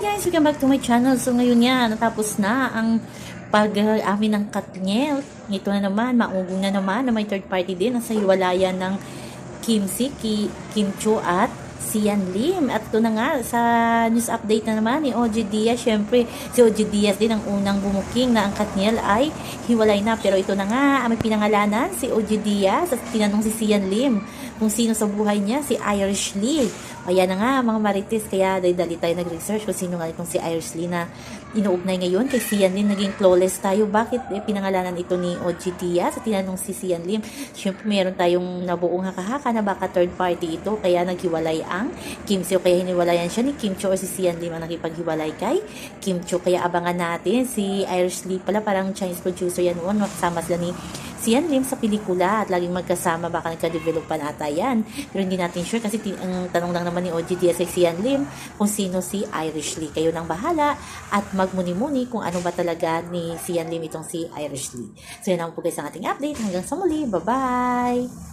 guys, welcome back to my channel. So ngayon nga, natapos na ang pag-amin ng Katniel. Ito na naman, maugong na naman na may third party din sa hiwalayan ng Kim Si, Ki, Kim Cho at Sian Lim. At ito na nga, sa news update na naman ni OG Diaz, syempre si OG Diaz din ang unang bumuking na ang Katniel ay hiwalay na. Pero ito na nga, may pinangalanan si OG Diaz at tinanong si Sian Lim kung sino sa buhay niya, si Irish Lee. Kaya na nga, mga marites, kaya dali tayo nag-research kung sino nga itong si Irish Lee na inuugnay ngayon kay Sian Lim. Naging flawless tayo. Bakit eh, pinangalanan ito ni OG Diaz? At tinanong si Sian Lim. Siyempre, meron tayong nabuong haka-haka na baka third party ito. Kaya naghiwalay ang Kim Seo. Kaya hiniwalayan siya ni Kim Cho o si Sian Lim ang nakipaghiwalay kay Kim Cho. Kaya abangan natin si Irish Lee pala parang Chinese producer yan noon. Makasama sila ni Sian Lim sa pelikula at laging magkasama baka nagka-develop pa na ata yan. Pero hindi natin sure kasi ang tanong lang naman ni OG Diaz kay Sian Lim kung sino si Irish Lee. Kayo nang bahala at magmuni-muni kung ano ba talaga ni Sian Lim itong si Irish Lee. So yan ang po guys ang ating update. Hanggang sa muli. Bye-bye!